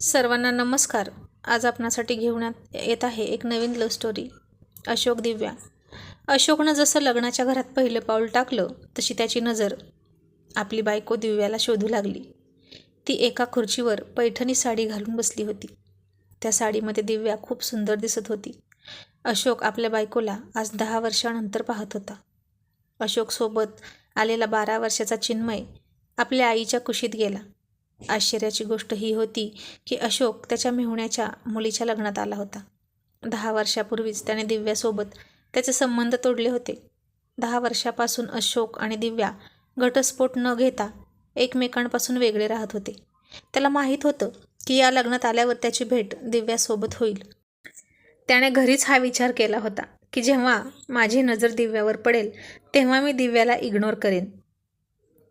सर्वांना नमस्कार. आज आपणासाठी घेऊन येत आहे एक नवीन लव्ह स्टोरी अशोक दिव्या. अशोकनं जसं लग्नाच्या घरात पहिलं पाऊल टाकलं तशी त्याची नजर आपली बायको दिव्याला शोधू लागली. ती एका खुर्चीवर पैठणी साडी घालून बसली होती. त्या साडीमध्ये दिव्या खूप सुंदर दिसत होती. अशोक आपल्या बायकोला आज दहा वर्षानंतर पाहत होता. अशोकसोबत आलेला बारा वर्षाचा चिन्मय आपल्या आईच्या कुशीत गेला. आश्चर्याची गोष्ट ही होती की अशोक त्याच्या मेहुण्याच्या मुलीच्या लग्नात आला होता. दहा वर्षापूर्वीच त्याने दिव्यासोबत त्याचे संबंध तोडले होते. दहा वर्षापासून अशोक आणि दिव्या घटस्फोट न घेता एकमेकांपासून वेगळे राहत होते. त्याला माहीत होतं की या लग्नात आल्यावर त्याची भेट दिव्यासोबत होईल. त्याने घरीच हा विचार केला होता की जेव्हा माझी नजर दिव्यावर पडेल तेव्हा मी दिव्याला इग्नोर करेन.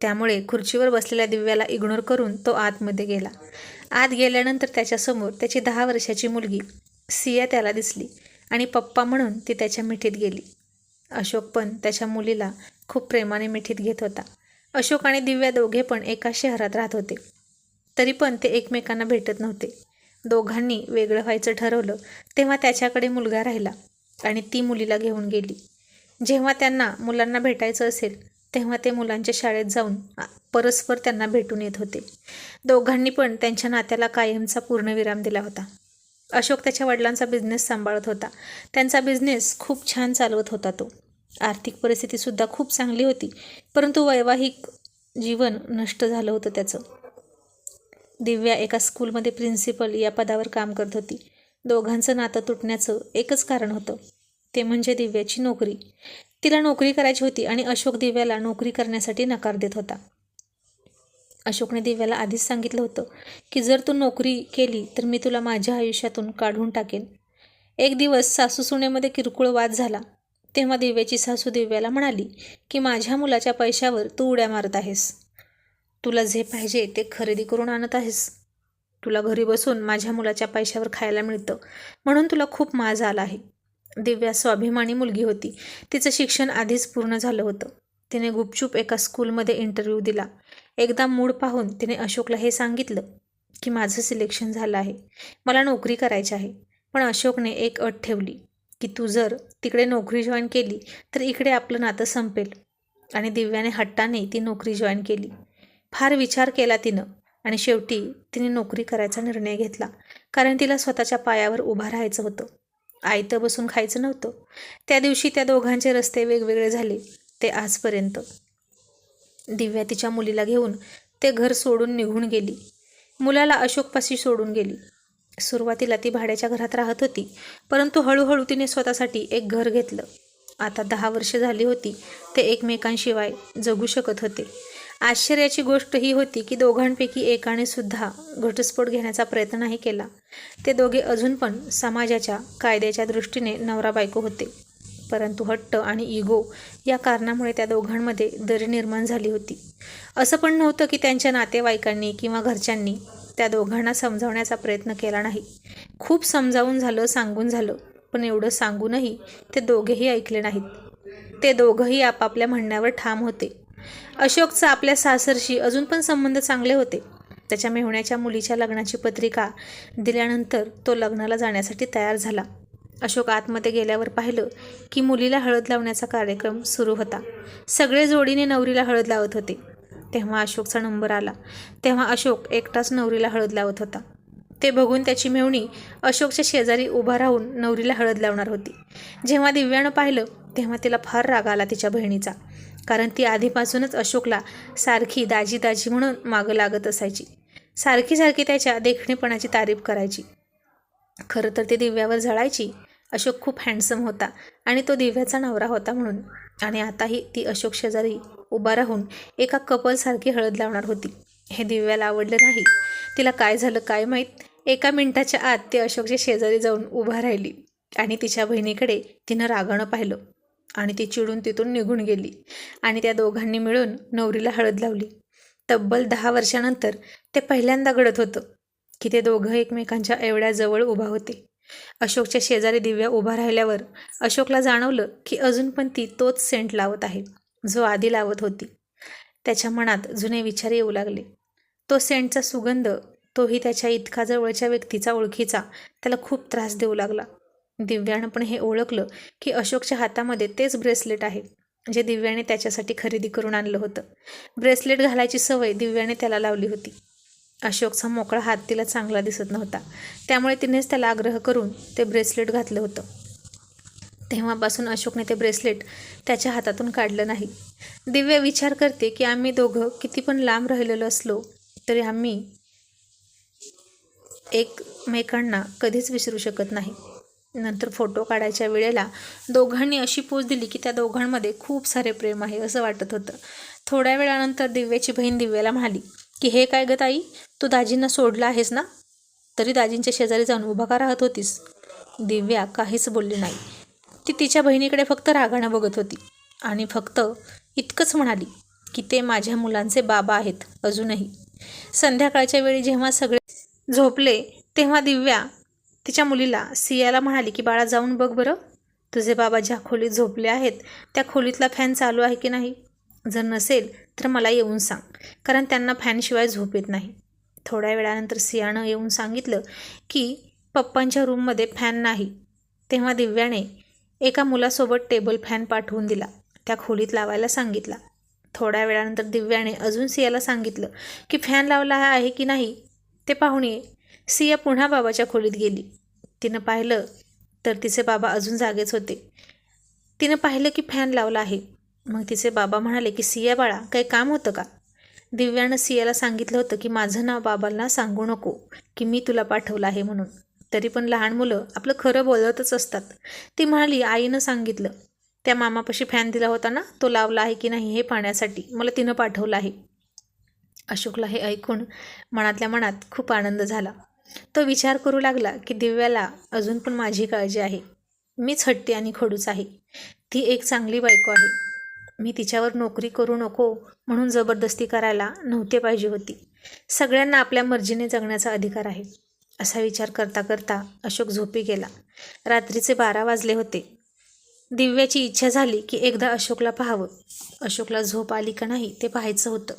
त्यामुळे खुर्चीवर बसलेल्या दिव्याला इग्नोर करून तो आतमध्ये गेला. आत गेल्यानंतर त्याच्यासमोर त्याची दहा वर्षाची मुलगी सिया त्याला दिसली आणि पप्पा म्हणून ती त्याच्या मिठीत गेली. अशोक पण त्याच्या मुलीला खूप प्रेमाने मिठीत घेत होता. अशोक आणि दिव्या दोघे पण एका शहरात राहत होते. तरी पण ते एकमेकांना भेटत नव्हते. दोघांनी वेगळं व्हायचं ठरवलं तेव्हा त्याच्याकडे मुलगा राहिला आणि ती मुलीला घेऊन गेली. जेव्हा त्यांना मुलांना भेटायचं असेल तेव्हा ते मुलांच्या शाळेत जाऊन परस्पर त्यांना भेटून येत होते. दोघांनी पण त्यांच्या नात्याला कायमचा पूर्णविराम दिला होता. अशोक त्याच्या वडिलांचा बिझनेस सांभाळत होता. त्यांचा बिझनेस खूप छान चालवत होता तो. आर्थिक परिस्थितीसुद्धा खूप चांगली होती परंतु वैवाहिक जीवन नष्ट झालं होतं त्याचं. दिव्या एका स्कूलमध्ये प्रिन्सिपल या पदावर काम करत होती. दोघांचं नातं तुटण्याचं एकच कारण होतं. ते म्हणजे दिव्याची नोकरी. तिला नोकरी करायची होती आणि अशोक दिव्याला नोकरी करण्यासाठी नकार देत होता. अशोकने दिव्याला आधीच सांगितलं होतं की जर तू नोकरी केली तर मी तुला माझ्या आयुष्यातून काढून टाकेन. एक दिवस सासू सुनेमध्ये किरकोळ वाद झाला. तेव्हा दिव्याची सासू दिव्याला म्हणाली की माझ्या मुलाच्या पैशावर तू उड्या मारत आहेस. तुला जे पाहिजे ते खरेदी करून आणत आहेस. तुला घरी बसून माझ्या मुलाच्या पैशावर खायला मिळतं. म्हणून तुला खूप माज आला आहे. दिव्या स्वाभिमानी मुलगी होती. तिचं शिक्षण आधीच पूर्ण झालं होतं. तिने गुपचूप एका स्कूलमध्ये इंटरव्ह्यू दिला. एकदा मूड पाहून तिने अशोकला हे सांगितलं की माझं सिलेक्शन झालं आहे. मला नोकरी करायची आहे. पण अशोकने एक अट ठेवली की तू जर तिकडे नोकरी जॉईन केली तर इकडे आपलं नातं संपेल. आणि दिव्याने हट्टाने ती नोकरी जॉईन केली. फार विचार केला तिनं आणि शेवटी तिने नोकरी करायचा निर्णय घेतला कारण तिला स्वतःच्या पायावर उभा राहायचं होतं. आयतं बसून खायचं नव्हतं. त्या दिवशी त्या दोघांचे रस्ते वेगवेगळे झाले ते आजपर्यंत. दिव्या तिच्या मुलीला घेऊन ते घर सोडून निघून गेली. मुलाला अशोकपाशी सोडून गेली. सुरुवातीला ती भाड्याच्या घरात राहत होती परंतु हळूहळू तिने स्वतःसाठी एक घर घेतलं. आता दहा वर्षे झाली होती ते एकमेकांशिवाय जगू शकत होते. आश्चर्याची गोष्ट ही होती की दोघांपैकी एकाने सुद्धा घटस्फोट घेण्याचा प्रयत्न नाही केला. ते दोघे अजून पण समाजाच्या कायद्याच्या दृष्टीने नवरा बायको होते. परंतु हट्ट आणि इगो या कारणामुळे त्या दोघांमध्ये दरी निर्माण झाली होती. असं पण नव्हतं की त्यांच्या नातेवाईकांनी किंवा घरच्यांनी त्या दोघांना समजावण्याचा प्रयत्न केला नाही. खूप समजावून झालं सांगून झालं पण एवढं सांगूनही ते दोघेही ऐकले नाहीत. ते दोघंही आपापल्या म्हणण्यावर ठाम होते. अशोकचा आपल्या सासरशी अजून पण संबंध चांगले होते. त्याच्या मेहुण्याच्या मुलीच्या लग्नाची पत्रिका दिल्यानंतर तो लग्नाला जाण्यासाठी तयार झाला. अशोक आतमध्ये गेल्यावर पाहिलं की मुलीला हळद लावण्याचा कार्यक्रम सुरू होता. सगळे जोडीने नवरीला हळद लावत होते. तेव्हा अशोकचा नंबर आला. तेव्हा अशोक एकटाच नवरीला हळद लावत होता. ते बघून त्याची मेवणी अशोकच्या शेजारी उभा राहून नवरीला हळद लावणार होती. जेव्हा दिव्यानं पाहिलं तेव्हा तिला फार राग आला तिच्या बहिणीचा. कारण ती आधीपासूनच अशोकला सारखी दाजी दाजी म्हणून मागं लागत असायची. सारखी सारखी त्याच्या देखणेपणाची तारीफ करायची. खरं तर ती दिव्यावर जळायची. अशोक खूप हँडसम होता आणि तो दिव्याचा नवरा होता म्हणून. आणि आताही ती अशोक शेजारी उभा राहून एका कपलसारखी हळद लावणार होती. हे दिव्याला आवडलं नाही. तिला काय झालं काय माहीत? एका मिनिटाच्या आत ती अशोकच्या शेजारी जाऊन उभा राहिली आणि तिच्या बहिणीकडे तिनं रागानं पाहिलं. आणि ती चिडून तिथून निघून गेली. आणि त्या दोघांनी मिळून नवरीला हळद लावली. तब्बल दहा वर्षानंतर ते पहिल्यांदा घडत होतं की ते दोघं एकमेकांच्या एवढ्या जवळ उभा होते. अशोकच्या शेजारी दिव्या उभा राहिल्यावर अशोकला जाणवलं की अजून पण ती तोच सेंट लावत आहे जो आधी लावत होती. त्याच्या मनात जुने विचार येऊ लागले. तो सेंटचा सुगंध तोही त्याच्या इतका जवळच्या व्यक्तीचा ओळखीचा त्याला खूप त्रास देऊ लागला. दिव्यानं पण हे ओळखलं की अशोकच्या हातामध्ये तेच ब्रेसलेट आहे जे दिव्याने त्याच्यासाठी खरेदी करून आणलं होतं. ब्रेसलेट घालायची सवय दिव्याने त्याला लावली होती. अशोकचा मोकळा हात तिला चांगला दिसत नव्हता. त्यामुळे तिनेच त्याला आग्रह करून ते ब्रेसलेट घातलं होतं. तेव्हापासून अशोकने ते ब्रेसलेट त्याच्या हातातून काढलं नाही. दिव्या विचार करते की आम्ही दोघं किती पण लांब राहिलेलो असलो तरी आम्ही एकमेकांना कधीच विसरू शकत नाही. नंतर फोटो काढायच्या वेळेला दोघांनी अशी पोच दिली की त्या दोघांमध्ये खूप सारे प्रेम आहे असं वाटत होतं. थोड्या वेळानंतर दिव्याची बहीण दिव्याला म्हणाली की हे काय गं ताई? तू दाजींना सोडलं आहेस ना? तरी दाजींच्या शेजारी जाऊन उभा का राहत होतीस. दिव्या काहीच बोलली नाही. ती तिच्या बहिणीकडे फक्त रागानं बघत होती आणि फक्त इतकंच म्हणाली की ते माझ्या मुलांचे बाबा आहेत अजूनही. संध्याकाळच्या वेळी जेव्हा सगळे झोपले तेव्हा दिव्या तिच्या मुलीला सियाला म्हणाली की बाळा जाऊन बघ बरं. तुझे बाबा ज्या खोलीत झोपले आहेत त्या खोलीतला फॅन चालू आहे की नाही? जर नसेल तर मला येऊन सांग. कारण त्यांना फॅनशिवाय झोप येत नाही. थोड्या वेळानंतर सियानं येऊन सांगितलं की पप्पांच्या रूममध्ये फॅन नाही. तेव्हा दिव्याने एका मुलासोबत टेबल फॅन पाठवून दिला. त्या खोलीत लावायला सांगितला. थोड्या वेळानंतर दिव्याने अजून सियाला सांगितलं की फॅन लावला आहे की नाही? ते पाहून ये. सिया पुन्हा बाबाच्या खोलीत गेली. तिनं पाहिलं तर तिचे बाबा अजून जागेच होते. तिनं पाहिलं की फॅन लावला आहे. मग तिचे बाबा म्हणाले की सिया बाळा काही काम होतं का? दिव्यानं सियाला सांगितलं होतं की माझं नाव बाबांना सांगू नको की मी तुला पाठवलं आहे म्हणून. तरी पण लहान मुलं आपलं खरं बोलतच असतात. ती म्हणाली आईनं सांगितलं. त्या मामापाशी फॅन दिला होता ना तो लावला आहे की नाही हे पाहण्यासाठी. मला तिनं पाठवलं आहे. अशोकला हे ऐकून मनातल्या मनात खूप आनंद झाला. तो विचार करू लागला की दिव्याला अजून पण माझी काळजी आहे. मीच हट्टी आणि खडूच आहे. ती एक चांगली बायको आहे. मी तिच्यावर नोकरी करू नको म्हणून जबरदस्ती करायला नव्हते पाहिजे होती. सगळ्यांना आपल्या मर्जीने जगण्याचा अधिकार आहे. असा विचार करता करता अशोक झोपी गेला. रात्रीचे बारा वाजले होते. दिव्याची इच्छा झाली की एकदा अशोकला पाहावं. अशोकला झोप आली का नाही ते पाहायचं होतं.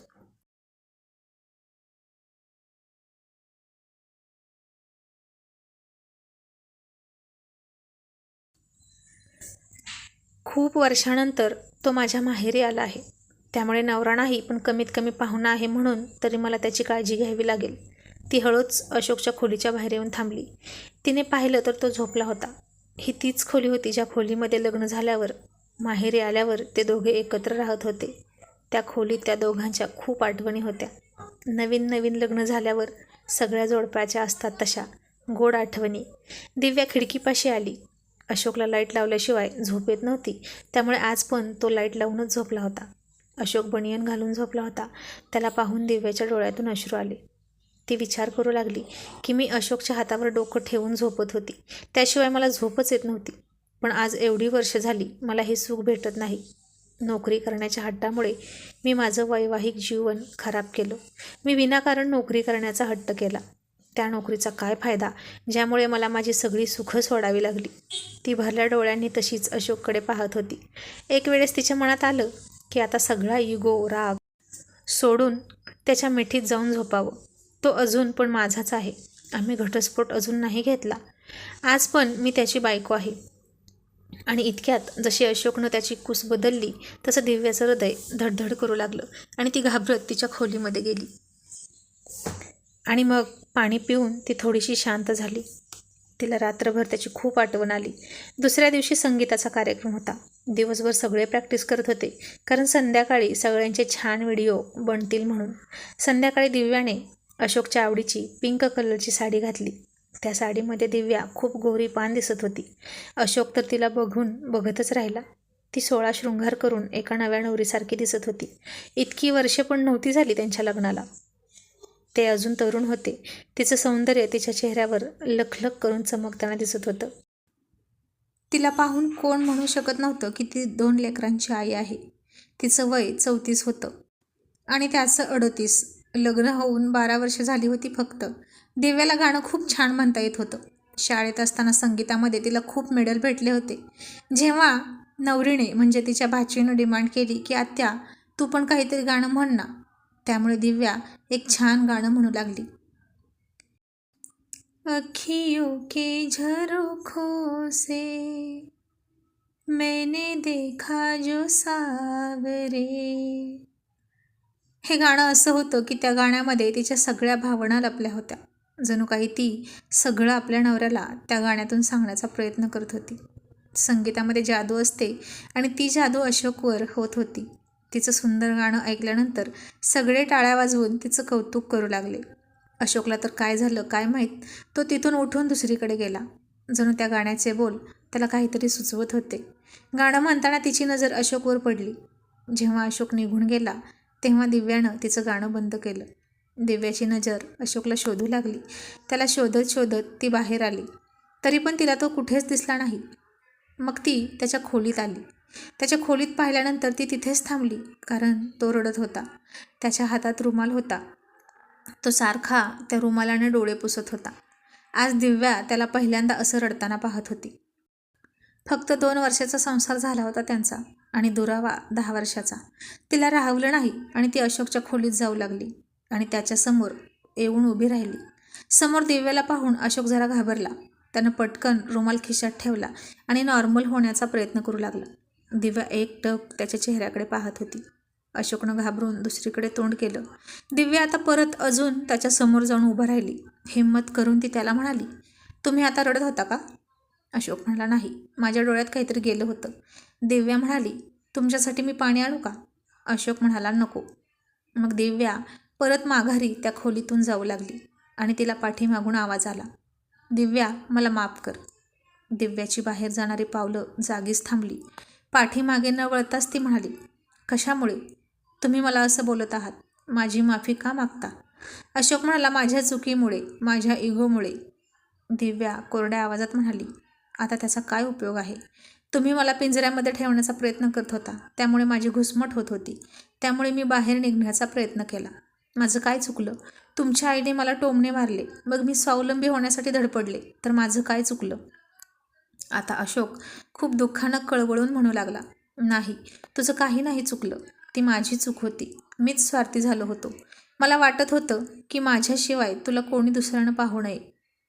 खूप वर्षानंतर तो माझ्या माहेरी आला आहे. त्यामुळे नवरा नाही पण कमीत कमी पाहुणा आहे म्हणून तरी मला त्याची काळजी घ्यावी लागेल. ती हळूच अशोकच्या खोलीच्या बाहेर येऊन थांबली. तिने पाहिलं तर तो झोपला होता. ही तीच खोली होती ज्या खोलीमध्ये लग्न झाल्यावर माहेरी आल्यावर ते दोघे एकत्र राहत होते. त्या खोलीत त्या दोघांच्या खूप आठवणी होत्या. नवीन नवीन लग्न झाल्यावर सगळ्या जोडप्याच्या असतात तशा. गोड आठवणी. दिव्या खिडकीपाशी आली. अशोकला लाइट लावल्याशिवाय झोप येत नव्हती. त्यामुळे आज पण तो लाइट लावूनच झोपला होता. अशोक बनियन घालून झोपला होता. त्याला पाहून दिव्याच्या डोळ्यातून अश्रू आले. ती विचार करू लागली की मी अशोकच्या हातावर डोकं ठेवून झोपत होती. त्याशिवाय मला झोपच येत नव्हती. पण आज एवढी वर्ष झाली मला हे सुख भेटत नाही. नोकरी करण्याच्या हट्टामुळे मी माझं वैवाहिक जीवन खराब केलं. मी विनाकारण नोकरी करण्याचा हट्ट केला. त्या नोकरीचा काय फायदा? ज्यामुळे मला माझी सगळी सुखं सोडावी लागली. ती भरल्या डोळ्यांनी तशीच अशोककडे पाहत होती. एक वेळेस तिच्या मनात आलं की आता सगळा इगो राग सोडून त्याच्या मिठीत जाऊन झोपावं. तो अजून पण माझाच आहे. आम्ही घटस्फोट अजून नाही घेतला. आज पण मी त्याची बायको आहे. आणि इतक्यात जशी अशोकनं त्याची कुस बदलली तसं दिव्याचं हृदय धडधड करू लागलं आणि ती घाबरत तिच्या खोलीमध्ये गेली. आणि मग पाणी पिऊन ती थोडीशी शांत झाली. तिला रात्रभर त्याची खूप आठवण आली. दुसऱ्या दिवशी संगीताचा कार्यक्रम होता. दिवसभर सगळे प्रॅक्टिस करत होते कारण संध्याकाळी सगळ्यांचे छान व्हिडिओ बनतील म्हणून. संध्याकाळी दिव्याने अशोकच्या आवडीची पिंक कलरची साडी घातली. त्या साडीमध्ये दिव्या खूप गोरी पान दिसत होती. अशोक तर तिला बघून बघतच राहिला. ती सोळा शृंगार करून एका नव्या नवरीसारखी दिसत होती. इतकी वर्षे पण नव्हती झाली त्यांच्या लग्नाला. ते अजून तरुण होते. तिचं सौंदर्य तिच्या चेहऱ्यावर लखलख करून चमकताना दिसत होतं. तिला पाहून कोण म्हणू शकत नव्हतं की ती दोन लेकरांची आई आहे. तिचं वय चौतीस होतं. आणि त्याचं अडतीस. लग्न होऊन बारा वर्ष झाली होती फक्त. दिव्याला गाणं खूप छान म्हणता येत होतं. शाळेत असताना संगीतामध्ये तिला खूप मेडल भेटले होते. जेव्हा नवरीने म्हणजे तिच्या भाचीनं डिमांड केली की आत्या तू पण काहीतरी गाणं म्हण ना. त्यामुळे दिव्या एक छान गाणं म्हणू लागली. अखियों के झरोखों से मैंने देखा जो सावरे. हे गाणं असं होतं की त्या गाण्यामध्ये तिच्या सगळ्या भावना लपल्या होत्या. जणू काही ती सगळं आपल्या नवऱ्याला त्या गाण्यातून सांगण्याचा प्रयत्न करत होती. संगीतामध्ये जादू असते आणि ती जादू अशोकवर होत होती. तिचं सुंदर गाणं ऐकल्यानंतर सगळे टाळ्या वाजवून तिचं कौतुक करू लागले. अशोकला तर काय झालं काय माहीत? तो तिथून उठून दुसरीकडे गेला. जणू त्या गाण्याचे बोल त्याला काहीतरी सुचवत होते. गाणं म्हणताना तिची नजर अशोकवर पडली. जेव्हा अशोक निघून गेला तेव्हा दिव्यानं तिचं गाणं बंद केलं. दिव्याची नजर अशोकला शोधू लागली. त्याला शोधत शोधत ती बाहेर आली. तरी पण तिला तो कुठेच दिसला नाही. मग ती त्याच्या खोलीत आली. त्याच्या खोलीत पाहिल्यानंतर ती तिथेच थांबली कारण तो रडत होता. त्याच्या हातात रुमाल होता. तो सारखा त्या रुमालाने डोळे पुसत होता. आज दिव्या त्याला पहिल्यांदा असं रडताना पाहत होती. फक्त दोन वर्षाचा संसार झाला होता त्यांचा आणि दुरावा दहा वर्षाचा. तिला राहवलं नाही आणि ती अशोकच्या खोलीत जाऊ लागली आणि त्याच्यासमोर येऊन उभी राहिली. समोर दिव्याला पाहून अशोक जरा घाबरला. त्यानं पटकन रुमाल खिशात ठेवला आणि नॉर्मल होण्याचा प्रयत्न करू लागला. दिव्या एक टक त्याच्या चेहऱ्याकडे पाहत होती. अशोकनं घाबरून दुसरीकडे तोंड केलं. दिव्या आता परत अजून त्याच्यासमोर जाऊन उभं राहिली. हिंमत करून ती त्याला म्हणाली तुम्ही आता रडत होता का? अशोक म्हणाला नाही. माझ्या डोळ्यात काहीतरी गेलं होतं. दिव्या म्हणाली तुमच्यासाठी मी पाणी आणू का? अशोक म्हणाला नको. मग दिव्या परत माघारी त्या खोलीतून जाऊ लागली आणि तिला पाठीमागून आवाज आला दिव्या मला माफ कर. दिव्याची बाहेर जाणारी पावलं जागीच थांबली. पाठीमागे न वळताच ती म्हणाली कशामुळे? तुम्ही मला असं बोलत आहात. माझी माफी का मागता? अशोक म्हणाला माझ्या चुकीमुळे माझ्या इगोमुळे. दिव्या कोरड्या आवाजात म्हणाली आता त्याचा काय उपयोग आहे? तुम्ही मला पिंजऱ्यामध्ये ठेवण्याचा प्रयत्न करत होता. त्यामुळे माझी घुसमट होत होती. त्यामुळे मी बाहेर निघण्याचा प्रयत्न केला. माझं काय चुकलं? तुमच्या आईने मला टोमणे मारले. मग मी स्वावलंबी होण्यासाठी धडपडले. तर माझं काय चुकलं? आता अशोक खूप दुःखानं कळवळून म्हणू लागला नाही तुझं काही नाही चुकलं. ती माझी चूक होती. मीच स्वार्थी झालो होतो. मला वाटत होतं की माझ्याशिवाय तुला कोणी दुसऱ्यानं पाहू नये.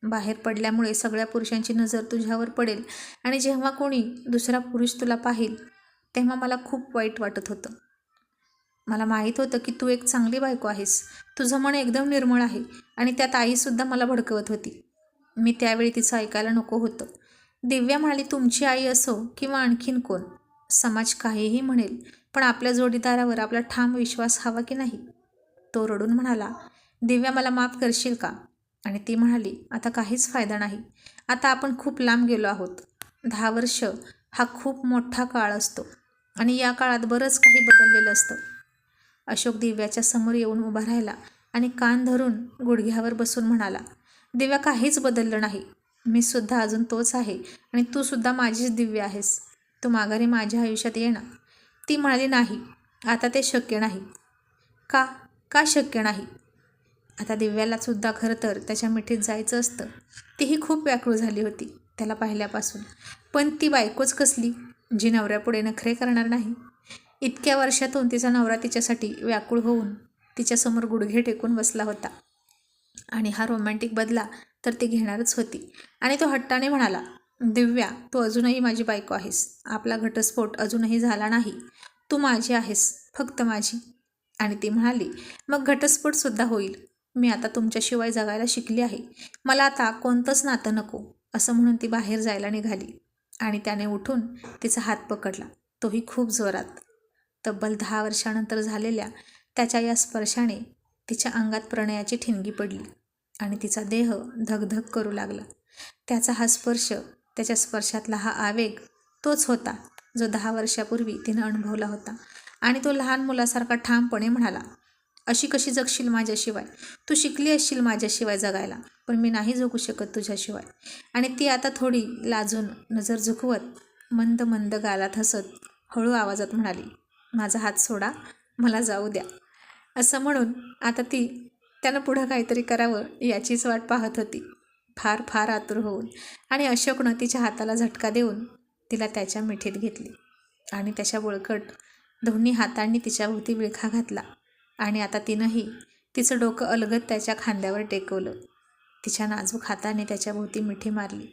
बाहेर पडल्यामुळे सगळ्या पुरुषांची नजर तुझ्यावर पडेल आणि जेव्हा कोणी दुसरा पुरुष तुला पाहिल तेव्हा मला खूप वाईट वाटत होतं. मला माहीत होतं की तू एक चांगली बायको आहेस. तुझं मन एकदम निर्मळ आहे आणि त्यात आईसुद्धा मला भडकवत होती. मी त्यावेळी तिचं ऐकायला नको होतं. दिव्या म्हणाली तुमची आई असो किंवा आणखीन कोण समाज काहीही म्हणेल पण आपल्या जोडीदारावर आपला ठाम विश्वास हवा की नाही? तो रडून म्हणाला दिव्या मला माफ करशील का? आणि ती म्हणाली आता काहीच फायदा नाही. आता आपण खूप लांब गेलो आहोत. दहा वर्ष हा खूप मोठा काळ असतो आणि या काळात बरंच काही बदललेलं असतं. अशोक दिव्याच्या समोर येऊन उभा राहिला आणि कान धरून गुडघ्यावर बसून म्हणाला दिव्या काहीच बदललं नाही. मी सुद्धा अजून तोच आहे आणि तू सुद्धा माझीच दिव्य आहेस. तू माघारी माझ्या आयुष्यात ये ना ती म्हणाली नाही आता ते शक्य नाही. का? का शक्य नाही? आता दिव्याला सुद्धा खरं तर त्याच्या मिठीत जायचं असतं. तीही खूप व्याकुळ झाली होती त्याला पाहिल्यापासून. पण ती बायकोच कसली? जी नवऱ्यापुढे नखरे करणार नाही? इतक्या वर्षातून तिचा नवरा तिच्यासाठी व्याकुळ होऊन तिच्यासमोर गुडघे टेकून बसला होता आणि हा रोमॅन्टिक बदला तर ती घेणारच होती. आणि तो हट्टाने म्हणाला दिव्या तू अजूनही माझी बायको आहेस. आपला घटस्फोट अजूनही झाला नाही. तू माझी आहेस फक्त माझी. आणि ती म्हणाली मग घटस्फोटसुद्धा होईल. मी आता तुमच्याशिवाय जगायला शिकली आहे. मला आता कोणतंच नातं नको. असं म्हणून ती बाहेर जायला निघाली. आणि त्याने उठून तिचा हात पकडला. तोही खूप जोरात. तब्बल दहा वर्षानंतर झालेल्या त्याच्या या स्पर्शाने तिच्या अंगात प्रणयाची ठिणगी पडली. आणि तिचा देह धगधग करू लागला. त्याचा हा स्पर्श त्याच्या स्पर्शातला हा आवेग तोच होता जो दहा वर्षापूर्वी तिनं अनुभवला होता. आणि तो लहान मुलासारखा ठामपणे म्हणाला अशी कशी जगशील माझ्याशिवाय? तू शिकली असशील माझ्याशिवाय जगायला पण मी नाही जगू शकत तुझ्याशिवाय. आणि ती आता थोडी लाजून नजर झुकवत मंद मंद गालात हसत हळू आवाजात म्हणाली माझा हात सोडा मला जाऊ द्या. असं म्हणून आता ती त्यानं पुढं काहीतरी करावं याचीच वाट पाहत होती. फार फार आतुर होऊन. आणि अशोकनं तिच्या हाताला झटका देऊन तिला त्याच्या मिठीत घेतली. आणि त्याच्या बळकट दोन्ही हातांनी तिच्याभोवती विळखा घातला. आणि आता तिनंही तिचं डोकं अलगत त्याच्या खांद्यावर टेकवलं. तिच्या नाजूक हाताने त्याच्या भोवती मिठी मारली.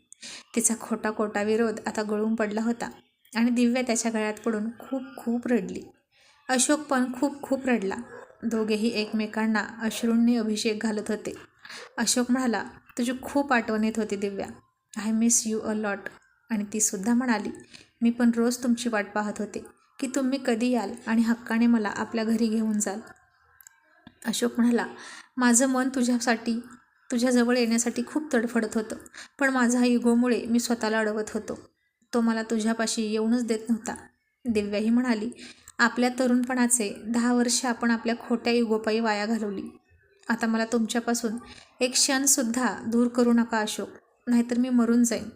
तिचा खोटा खोटा विरोध आता गळून पडला होता. आणि दिव्या त्याच्या गळ्यात पडून खूप खूप रडली. अशोक पण खूप खूप रडला. दोघेही एकमेकांना अश्रूंनी अभिषेक घालत होते. अशोक म्हणाला तुझी खूप आठवण येत होती Divya. I miss you a lot आणि तीसुद्धा म्हणाली मी पण रोज तुमची वाट पाहत होते की तुम्ही कधी याल आणि हक्काने मला आपल्या घरी घेऊन जाल. अशोक म्हणाला माझं मन तुझ्यासाठी तुझ्याजवळ येण्यासाठी खूप तडफडत होतं पण माझा युगोमुळे मी स्वतःला अडवत होतो. तो मला तुझ्यापाशी येऊनच देत नव्हता. दिव्याही म्हणाली आपल्या तरुणपणाचे दहा वर्ष आपण आपल्या खोट्या युगोपायी वाया घालवली. आता मला तुमच्यापासून एक क्षणसुद्धा दूर करू नका अशोक नाहीतर मी मरून जाईन.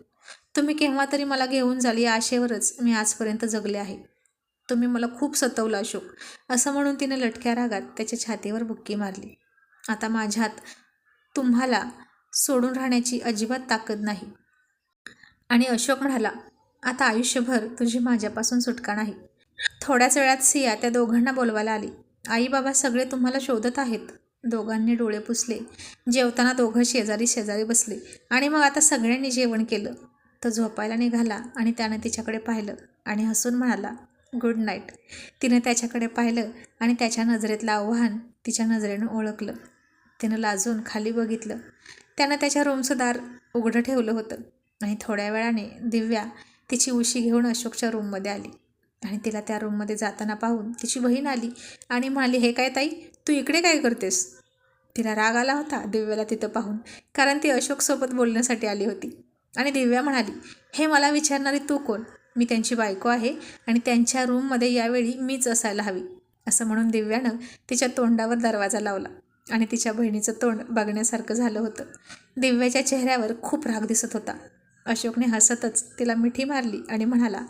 तुम्ही केव्हा तरी मला घेऊन जाल या आशेवरच मी आजपर्यंत जगले आहे. तुम्ही मला खूप सतवलं अशोक असं म्हणून तिने लटक्या रागात त्याच्या छातीवर बुक्की मारली. आता माझ्यात तुम्हाला सोडून राहण्याची अजिबात ताकद नाही. आणि अशोक म्हणाला आता आयुष्यभर तुझी माझ्यापासून सुटका नाही. थोड्याच वेळात सिया त्या दोघांना बोलवायला आली. आई बाबा सगळे तुम्हाला शोधत आहेत. दोघांनी डोळे पुसले. जेवताना दोघं शेजारी शेजारी बसले. आणि मग आता सगळ्यांनी जेवण केलं. तो झोपायला निघाला आणि त्यानं तिच्याकडे पाहिलं आणि हसून म्हणाला गुड नाईट. तिने त्याच्याकडे पाहिलं आणि त्याच्या नजरेतलं आव्हान तिच्या नजरेनं ओळखलं. तिनं लाजून खाली बघितलं. त्यानं त्याच्या रूमचं दार उघडं ठेवलं होतं आणि थोड्या वेळाने दिव्या तिची उशी घेऊन अशोकच्या रूममध्ये आली. आणि तिला त्या रूममध्ये जाताना पाहून तिची बहीण आली आणि म्हणाली हे काय ताई तू इकडे काय करतेस? तिला राग आला होता दिव्याला तिथं पाहून कारण ती अशोकसोबत बोलण्यासाठी आली होती. आणि दिव्या म्हणाली हे मला विचारणारी तू कोण? मी त्यांची बायको आहे आणि त्यांच्या रूममध्ये यावेळी मीच असायला हवी. असं म्हणून दिव्यानं तिच्या तोंडावर दरवाजा लावला आणि तिच्या बहिणीचं तोंड बघण्यासारखं झालं होतं. दिव्याच्या चेहऱ्यावर खूप राग दिसत होता. अशोकने हसतच तिला मिठी मारली आणि म्हणाला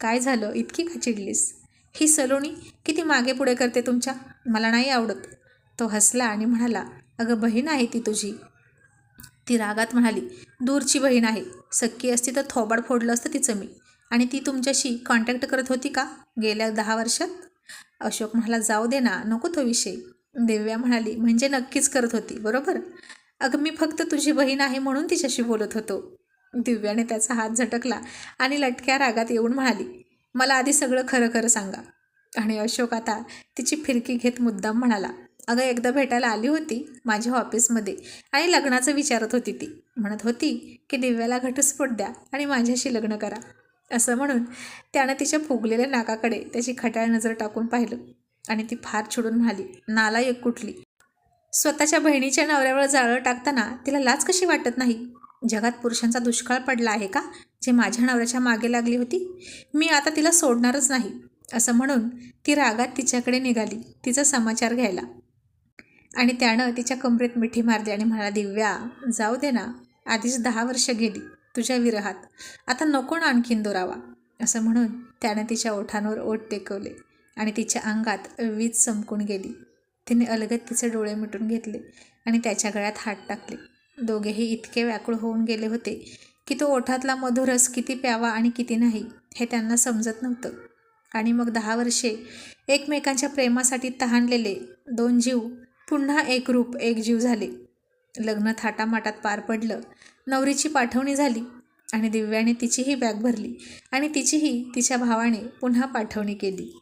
काय झालं? इतकी का चिडलीस ही सलोनी किती मागे पुढे करते तुमच्या? मला नाही आवडत. तो हसला आणि म्हणाला अगं बहीण आहे ती तुझी. ती रागात म्हणाली दूरची बहीण आहे. सक्की असती तर थोबाड फोडलं असतं तिचं मी. आणि ती तुमच्याशी कॉन्टॅक्ट करत होती का गेल्या दहा वर्षात? अशोक म्हणाला जाऊ दे ना नको तो विषय. दिव्या म्हणाली म्हणजे नक्कीच करत होती बरोबर? अगं मी फक्त तुझी बहीण आहे म्हणून तिच्याशी बोलत होतो. दिव्याने त्याचा हात झटकला आणि लटक्या रागात येऊन म्हणाली मला आधी सगळं खरं खरं सांगा. आणि अशोक आता तिची फिरकी घेत मुद्दाम म्हणाला अगं एकदा भेटायला आली होती माझ्या ऑफिसमध्ये आणि लग्नाचं विचारत होती ती. म्हणत होती की दिव्याला घटस्फोट द्या आणि माझ्याशी लग्न करा. असं म्हणून त्यानं तिच्या फुगलेल्या नाकाकडे त्याची खट्याळ नजर टाकून पाहिलं आणि ती फार चिडून म्हणाली नाला एक कुठली? स्वतःच्या बहिणीच्या नवऱ्यावर जाळं टाकताना तिला लाच कशी वाटत नाही? जगात पुरुषांचा दुष्काळ पडला आहे का? जे माझ्या नवऱ्याच्या मागे लागली होती? मी आता तिला सोडणारच नाही असं म्हणून ती रागात तिच्याकडे निघाली तिचा समाचार घ्यायला. आणि त्यानं तिच्या कमरेत मिठी मारली आणि म्हणाला दिव्या जाऊ दे ना आधीच दहा वर्ष गेली तुझ्या विरहात आता नको ना आणखीन दोरावा असं म्हणून त्यानं तिच्या ओठांवर ओठ टेकवले आणि तिच्या अंगात वीज चमकून गेली. तिने अलगद तिचे डोळे मिटून घेतले आणि त्याच्या गळ्यात हात टाकले. दोघेही इतके व्याकुळ होऊन गेले होते की तो ओठातला मधुरस किती प्यावा आणि किती नाही हे त्यांना समजत नव्हतं. आणि मग दहा वर्षे एकमेकांच्या प्रेमासाठी तहानलेले दोन जीव पुन्हा एक रूप एक जीव झाले. लग्न थाटामाटात पार पडलं नवरीची पाठवणी झाली आणि दिव्याने तिचीही बॅग भरली आणि तिचीही तिच्या भावाने पुन्हा पाठवणी केली.